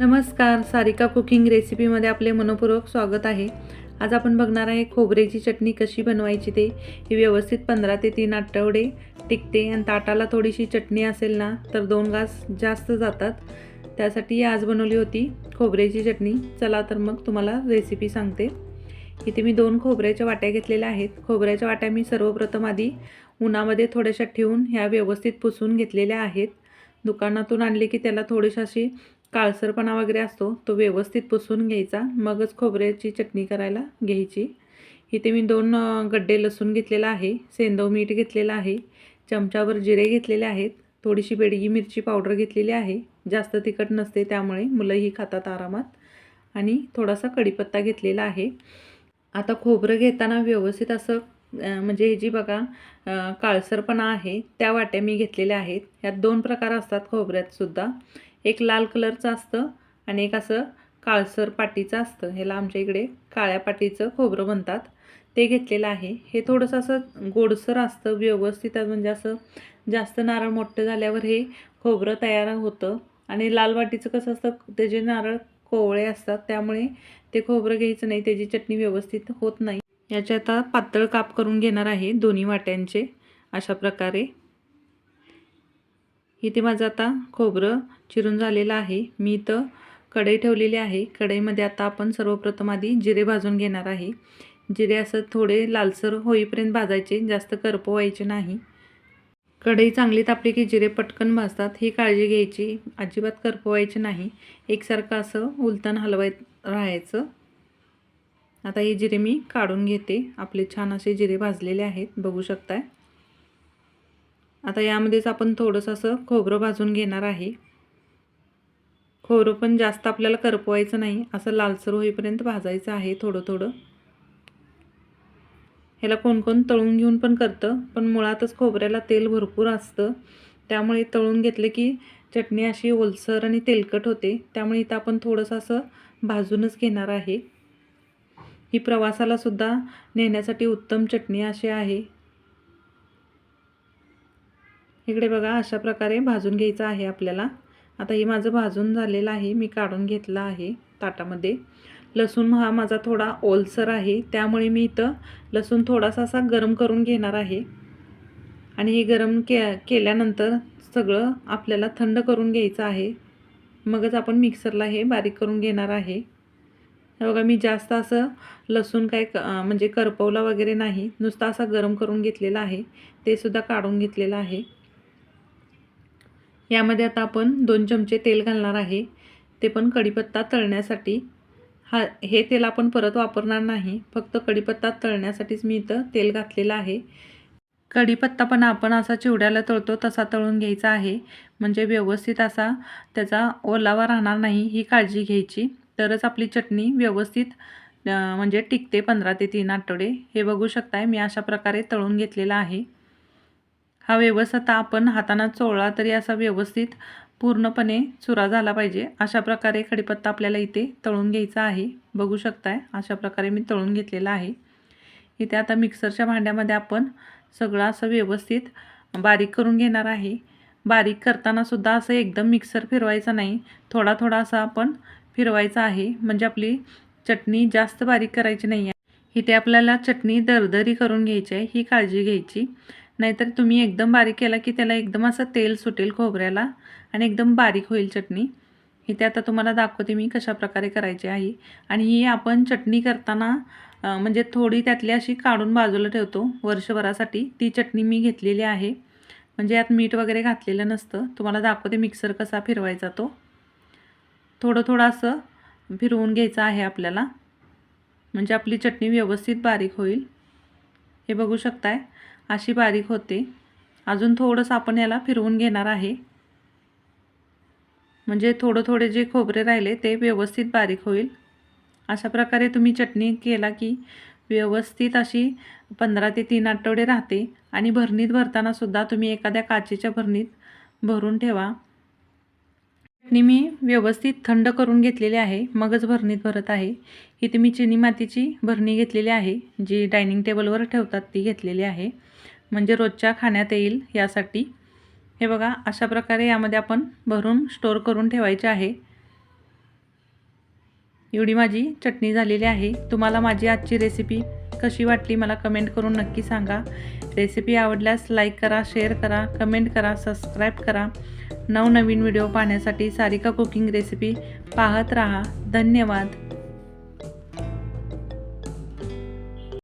नमस्कार सारिका कुकिंग रेसिपीमध्ये आपले मनपूर्वक स्वागत आहे. आज आपण बघणार आहे खोबऱ्याची चटणी कशी बनवायची ते. ही व्यवस्थित पंधरा ते तीन आठवडे टिकते. आणि ताटाला थोडीशी चटणी असेल ना तर दोन घास जास्त जातात. त्यासाठी आज बनवली होती खोबऱ्याची चटणी. चला तर मग तुम्हाला रेसिपी सांगते. इथे मी दोन खोबऱ्याच्या वाट्या घेतलेल्या आहेत. खोबऱ्याच्या वाट्या मी सर्वप्रथम आधी उन्हामध्ये थोड्याशा ठेवून ह्या व्यवस्थित पुसून घेतलेल्या आहेत. दुकानातून आणले की त्याला थोडीशी अशी काळसरपणा वगैरे असतो तो व्यवस्थित पुसून घ्यायचा. मगच खोबऱ्याची चटणी करायला घ्यायची. इथे मी दोन गड्डे लसूण घेतलेला आहे सेंदव मीठ घेतलेलं आहे चमच्यावर जिरे घेतलेले आहेत थोडीशी बेडगी मिरची पावडर घेतलेली आहे जास्त तिखट नसते त्यामुळे मुलंही खातात आरामात. आणि थोडासा कढीपत्ता घेतलेला आहे. आता खोबरं घेताना व्यवस्थित असं म्हणजे हे जी बघा काळसरपणा आहे त्या वाट्या मी घेतलेल्या आहेत. यात दोन प्रकार असतात खोबऱ्यातसुद्धा एक लाल कलरचं असतं आणि एक असं काळसर पाटीचं असतं. ह्याला आमच्या इकडे काळ्या पाटीचं खोबरं म्हणतात. ते घेतलेलं आहे. हे थोडंसं असं गोडसर असतं व्यवस्थित म्हणजे असं जास्त नारळ मोठं झाल्यावर हे खोबरं तयार होतं. आणि लाल वाटीचं कसं असतं त्याचे नारळ कोवळे असतात त्यामुळे ते खोबरं घ्यायचं नाही त्याची चटणी व्यवस्थित होत नाही. याचे आता पातळ काप करून घेणार आहे दोन्ही वाट्यांचे. अशा प्रकारे इथे माझं आता खोबरं चिरून झालेलं आहे. मी इथं कढई ठेवलेली आहे. कढईमध्ये आता आपण सर्वप्रथम आधी जिरे भाजून घेणार आहे. जिरे असं थोडे लालसर होईपर्यंत भाजायचे. जास्त करपवायचे नाही. कढई चांगली तापली की जिरे पटकन भाजतात. ही काळजी घ्यायची. अजिबात करपवायचे नाही. एकसारखं असं उलटण हलवाय राहायचं. आता हे जिरे मी काढून घेते. आपले छान असे जिरे भाजलेले आहेत. बघू शकताय. आता यामध्येच आपण थोडंसं असं खोबरं भाजून घेणार आहे. खोबरं पण जास्त आपल्याला करपवायचं नाही असं लालसर होईपर्यंत भाजायचं आहे थोडं थोडं. ह्याला कोण कोण तळून घेऊन पण करतं पण मुळातच खोबऱ्याला तेल भरपूर असतं. त्यामुळे तळून घेतलं की चटणी अशी ओलसर आणि तेलकट होते. त्यामुळे इथं आपण थोडंसं असं भाजूनच घेणार आहे. ही प्रवासाला सुद्धा नेण्यासाठी उत्तम चटणी अशी आहे. इकडे बघा अशा प्रकारे भाजून घ्यायचं आहे आपल्याला. आता हे माझं भाजून झालेलं आहे मी काढून घेतलं आहे ताटामध्ये. लसूण हा माझा थोडा ओलसर आहे त्यामुळे मी इथं लसूण थोडासा असा गरम करून घेणार आहे. आणि हे गरम के केल्यानंतर सगळं आपल्याला थंड करून घ्यायचं आहे. मगच आपण मिक्सरला हे बारीक करून घेणार आहे. बघा मी जास्त असं लसूण काय क म्हणजे करपवला वगैरे नाही नुसता असा गरम करून घेतलेला आहे. ते सुद्धा काढून घेतलेलं आहे. यामध्ये आता आपण दोन चमचे तेल घालणार आहे. ते पण कढीपत्ता तळण्यासाठी. हा हे तेल आपण परत वापरणार नाही. फक्त कढीपत्ता तळण्यासाठीच मी इथं तेल घातलेलं आहे. कढीपत्ता पण आपण असा चिवड्याला तळतो तसा तळून घ्यायचा आहे. म्हणजे व्यवस्थित असा त्याचा ओलावा राहणार नाही ही काळजी घ्यायची. तरच आपली चटणी व्यवस्थित म्हणजे टिकते पंधरा ते तीन आठवडे. हे बघू शकताय मी अशा प्रकारे तळून घेतलेलं आहे. हा व्यवस्थित आपण हाताना चोळला तरी असा व्यवस्थित पूर्णपणे चुरा झाला पाहिजे. अशा प्रकारे खडीपत्ता आपल्याला इथे तळून घ्यायचा आहे. बघू शकताय अशा प्रकारे मी तळून घेतलेला आहे. इथे आता मिक्सरच्या भांड्यामध्ये आपण सगळं असं व्यवस्थित बारीक करून घेणार आहे. बारीक करताना सुद्धा असं एकदम मिक्सर फिरवायचं नाही. थोडा थोडा असा आपण फिरवायचा आहे. म्हणजे आपली चटणी जास्त बारीक करायची नाही आहे इथे आपल्याला चटणी दरदरी करून घ्यायची आहे. ही काळजी घ्यायची. नाहीतर तुम्ही एकदम बारीक केला की त्याला एकदम असं तेल सुटेल खोबऱ्याला आणि एकदम बारीक होईल चटणी. इथे आता तुम्हाला दाखवते मी कशा प्रकारे करायची आहे. आणि ही आपण चटणी करताना म्हणजे थोडी त्यातली अशी काढून बाजूला ठेवतो वर्षभरासाठी. ती चटणी मी घेतलेली आहे. म्हणजे यात मीठ वगैरे घातलेलं नसतं. तुम्हाला दाखवते मिक्सर कसा फिरवायचा तो. थोडं थोडं असं फिरवून घ्यायचं आहे आपल्याला. म्हणजे आपली चटणी व्यवस्थित बारीक होईल. हे बघू शकताय. अशी बारीक होते. अजून थोडंसं आपण याला फिरवून घेणार आहे. म्हणजे थोडं थोडे जे खोबरे राहिले ते व्यवस्थित बारीक होईल. अशा प्रकारे तुम्ही चटणी केला की व्यवस्थित अशी पंधरा ते तीन आठवडे राहते. आणि भरणीत भरतानासुद्धा तुम्ही एखाद्या काचेच्या भरणीत भरून ठेवा. चटणी मी व्यवस्थित थंड करून घेतलेली आहे. मगच भरणीत भरत आहे. इथे मी चिनी मातीची भरणी घेतलेली आहे. जी डायनिंग टेबलवर ठेवतात ती घेतलेली आहे. म्हणजे रोजच्या खाण्यात येईल यासाठी. हे बघा अशा प्रकारे यामध्ये आपण भरून स्टोअर करून ठेवायचे आहे. एवढी माझी चटणी झालेली आहे. तुम्हाला माझी आजची रेसिपी कशी वाटली मला कमेंट करून नक्की सांगा. रेसिपी आवडल्यास लाईक करा शेअर करा कमेंट करा सबस्क्राईब करा. नवनवीन व्हिडिओ पाहण्यासाठी सारिका कुकिंग रेसिपी पाहत राहा. धन्यवाद.